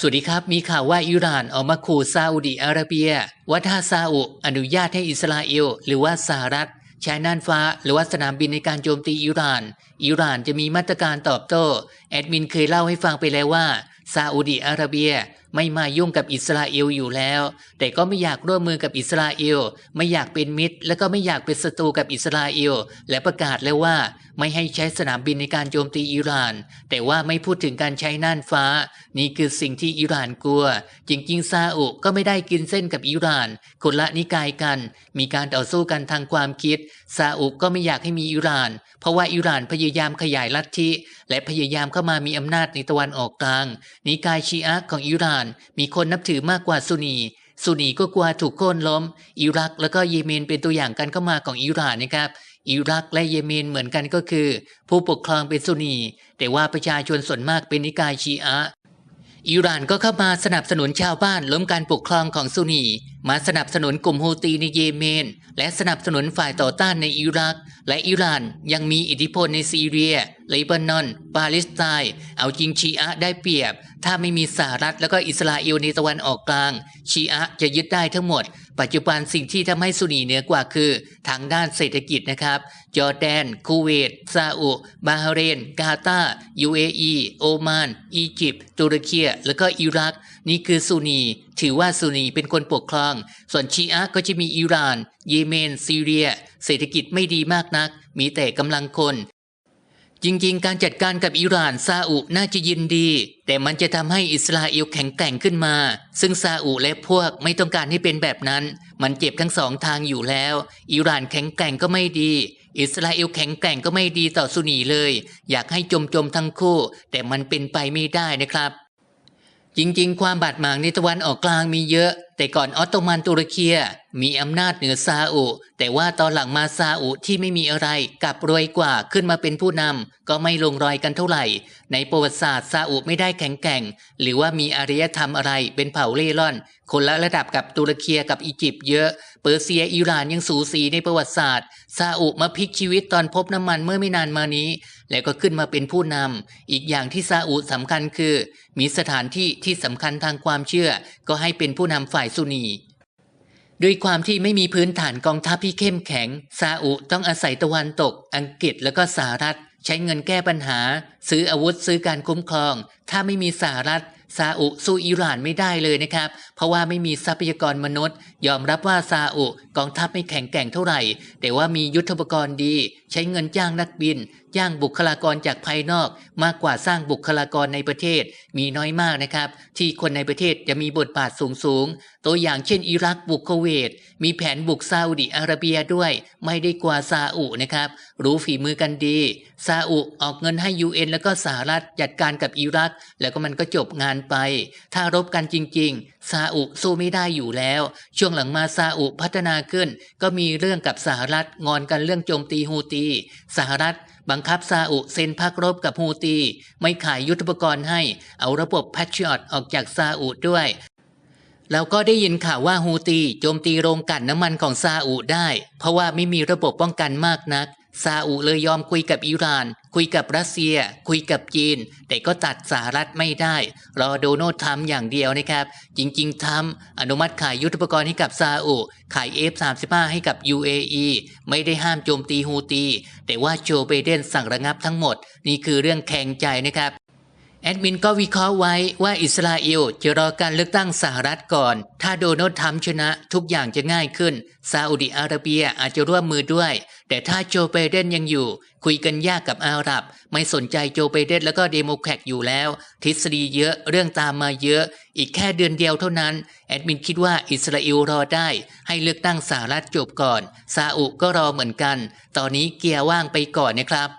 สวัสดีครับ มีข่าวว่าอิหร่านออกมาขู่ซาอุดิอาระเบีย ว่าถ้าซาอุอนุญาตให้อิสราเอล หรือว่าสหรัฐใช้น่านฟ้า หรือว่าสนามบินในการโจมตีอิหร่าน อิหร่านจะมีมาตรการตอบโต้ แอดมินเคยเล่าให้ฟังไปแล้วว่าซาอุดิอาระเบียไม่มายุ่งกับอิสราเอลอยู่แล้ว แต่ก็ไม่อยากร่วมมือกับอิสราเอล ไม่อยากเป็นมิตร และก็ไม่อยากเป็นศัตรูกับอิสราเอล และประกาศแล้วว่า ไม่ให้ใช้สนามบินในการโจมตีอิหร่าน แต่ว่าไม่พูดถึงการใช้น่านฟ้า นี่คือสิ่งที่อิหร่านกลัว จริงๆซาอุก็ไม่ได้กินเส้นกับอิหร่าน คนละนิกายกัน มีการต่อสู้กันทางความคิดซาอุก็ไม่อยากให้มีอิหร่าน เพราะว่าอิหร่านพยายามขยายลัทธิและพยายามเข้ามามีอำนาจในตะวันออกกลางนิกายชีอะของอิหร่าน มีคนนับถือมากกว่าซุนี ซุนีก็กลัวถูกโค่นล้ม อิรักแล้วก็เยเมนเป็นตัวอย่างการเข้ามาของอิหร่านนะครับ อิรักและเยเมนเหมือนกันก็คือ ผู้ปกครองเป็นซุนี แต่ว่าประชาชนส่วนมากเป็นนิกายชีอะอิหร่านก็เข้ามาสนับสนุนชาวบ้านล้มการปกครองของซุนี มาสนับสนุนกลุ่มฮูตีในเยเมน และสนับสนุนฝ่ายต่อต้านในอิรัก และอิหร่านยังมีอิทธิพลในซีเรียเลบานอน ปาเลสไตน์เอาจริงชีอะได้เปรียบ ถ้าไม่มีสหรัฐแล้วก็อิสราเอลในตะวันออกกลาง ชีอะจะยึดได้ทั้งหมด ปัจจุบันสิ่งที่ทำให้ซุนีเหนือกว่าคือ ทางด้านเศรษฐกิจนะครับ จอร์แดน คูเวต ซาอุ บาฮเรน กาตาร์ UAE โอมาน อียิปต์ ตุรกีแล้วก็อิรัก นี่คือซุนี ถือว่าซุนีเป็นคนปกครอง ส่วนชีอะก็จะมีอิหร่าน เยเมน ซีเรีย เศรษฐกิจไม่ดีมากนัก มีแต่กำลังคน จริงๆ การจัดการกับอิหร่านซาอุน่าจะยินดี แต่มันจะทำให้อิสราเอลแข็งแกร่งขึ้นมา ซึ่งซาอุและพวกไม่ต้องการให้เป็นแบบนั้น มันเจ็บทั้งสองทางอยู่แล้ว อิหร่านแข็งแกร่งก็ไม่ดีอิสราเอลแข็งแกร่งก็ไม่ดีต่อซุนีเลย อยากให้จมจมทั้งคู่ แต่มันเป็นไปไม่ได้นะครับ จริง ๆ ความบาดหมางในตะวันออกกลางมีเยอะแต่ก่อนออตโตมันตุรกีมีอำนาจเหนือซาอุ แต่ว่าตอนหลังมาซาอุที่ไม่มีอะไรกลับรวยกว่าขึ้นมาเป็นผู้นำก็ไม่ลงรอยกันเท่าไหร่ ในประวัติศาสตร์ซาอุไม่ได้แข็งแกร่ง หรือว่ามีอารยธรรมอะไรเป็นเผ่าเล่ร่อน คนละระดับกับตุรกีกับอียิปต์เยอะ เปอร์เซียอิหร่านยังสูสีในประวัติศาสตร์ซาอุมาพลิกชีวิตตอนพบน้ำมันเมื่อไม่นานมานี้ แล้วก็ขึ้นมาเป็นผู้นำอีกอย่างที่ซาอุสำคัญคือ มีสถานที่ที่สำคัญทางความเชื่อ ก็ให้เป็นผู้นำฝ่ายซุนีด้วยความที่ไม่มีพื้นฐานกองทัพที่เข้มแข็ง ซาอุต้องอาศัยตะวันตก อังกฤษแล้วก็สหรัฐ ใช้เงินแก้ปัญหา ซื้ออาวุธซื้อการคุ้มครอง ถ้าไม่มีสหรัฐ ซาอุสู้อิหร่านไม่ได้เลยนะครับ เพราะว่าไม่มีทรัพยากรมนุษย์ ยอมรับว่าซาอุกองทัพไม่แข็งแกร่งเท่าไหร่ แต่ว่ามียุทธปกรณ์ดี ใช้เงินจ้างนักบิน จ้างบุคลากรจากภายนอก มากกว่าสร้างบุคลากรในประเทศ มีน้อยมากนะครับ ที่คนในประเทศจะมีบทบาทสูงสูงๆตัวอย่างเช่น อิรักบุกโควเวตมีแผนบุกซาอุดิอาระเบียด้วย ไม่ได้กว่าซาอุนะครับ รู้ฝีมือกันดีซาอุออกเงินให้ UN แล้วก็สหรัฐจัดการกับอิรัก แล้วก็มันก็จบงานไป ถ้ารบกันจริง ๆ ซาอุสู้ไม่ได้อยู่แล้ว ช่วงหลังมาซาอุพัฒนาขึ้น ก็มีเรื่องกับสหรัฐงอนกันเรื่องโจมตีฮูตี สหรัฐบังคับซาอุเซ็นพักรบกับฮูตี ไม่ขายยุทธปกรณ์ให้ เอาระบบแพทริออตออกจากซาอุด้วยเราก็ได้ยินข่าวว่าฮูตีโจมตีโรงกลั่นน้ำมันของซาอุได้ เพราะว่าไม่มีระบบป้องกันมากนัก ซาอุเลยยอมคุยกับอิหร่าน คุยกับรัสเซีย คุยกับจีน แต่ก็ตัดสหรัฐไม่ได้ รอโดนัลด์ทรัมป์อย่างเดียวนะครับ จริงๆทรัมป์อนุมัติขายยุทธปกรณ์ให้กับซาอุ ขาย F35 ให้กับ UAE ไม่ได้ห้ามโจมตีฮูตี แต่ว่าโจไบเดนสั่งระงับทั้งหมด นี่คือเรื่องแข็งใจนะครับแอดมินก็วิเคราะห์ไว้ว่าอิสราเอลจะรอการเลือกตั้งสหรัฐก่อน ถ้าโดนัลด์ทรัมป์ชนะทุกอย่างจะง่ายขึ้น ซาอุดิอาระเบียอาจจะร่วมมือด้วย แต่ถ้าโจไบเดนยังอยู่ คุยกันยากกับอาหรับ ไม่สนใจโจไบเดนแล้วก็เดโมแครตอยู่แล้ว ทฤษฎีเยอะเรื่องตามมาเยอะ อีกแค่เดือนเดียวเท่านั้น แอดมินคิดว่าอิสราเอลรอได้ ให้เลือกตั้งสหรัฐจบก่อนซาอุก็รอเหมือนกัน ตอนนี้เกียร์ว่างไปก่อนนะครับ